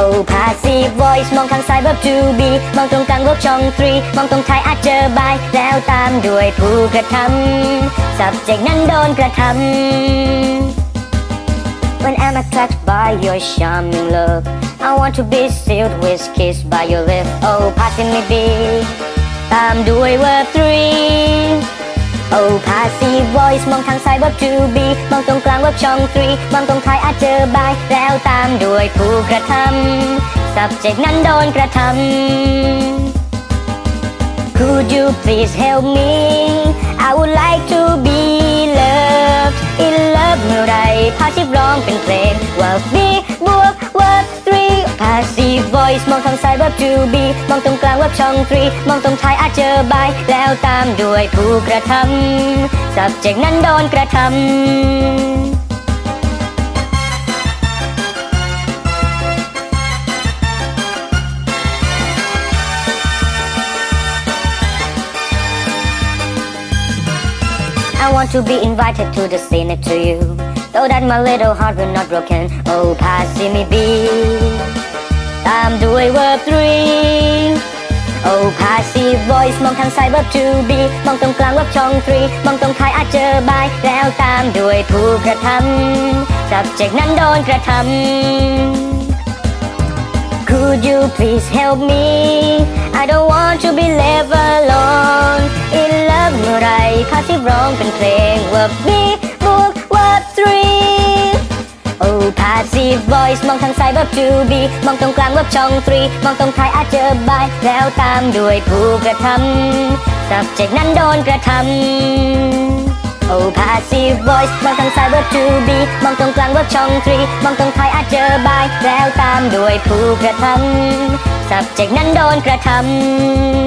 Oh passive voice มองทางซ้าย verb to be มองตรงกลาง verb ช่อง three มองตรงท้ายอาจเจอ by แล้วตามด้วยผู้กระทำ subject นั้นโดนกระทำ When I'm attracted by your charming look I want to be sealed with kiss by your lips Oh passing me be ตามด้วย verb three O passive voice มองทางซ้ายว่า to be มองตรงกลางว่าช่อง three มองตรงท้ายอาจเจอ by แล้วตามด้วยผู้กระทำ subject นั้นโดนกระทำ Could you please help me? I would like to be loved in love เมื่อไรพาชิบร้องเป็นเพลงว่า be มองทางซ้าย verb to be มองตรงกลาง verb ช่อง3มองตรงท้ายอาจเจอ by แล้วตามด้วยผู้กระทำ subject นั้นโดนกระทำ I want to be invited to the scene next to you So that my little heart will not broken Oh passimi be วย verb three Oh passive voice มองทางซ้าย verb to be มองตรงกลาง verb ช่อง three มองตรงท้ายอาจเจอ by แล้วตามด้วยผู้กระทำ subject นั้นโดนกระทำ Could you please help me I don't want to be left alone in love เมื่อไรพาสิร้องเป็นเพลง verb B Oh passive voice มองทางซ้าย verb to be มองตรงกลาง verb ช่อง three มองตรงท้ายอาจเจอ by แล้วตามด้วยผู้กระทำ subject นั้นโดนกระทำ Oh passive voice มองทางซ้าย verb to be มองตรงกลาง verb ช่อง three มองตรงท้ายอาจเจอ by แล้วตามด้วยผู้กระทำ subject นั้นโดนกระทำ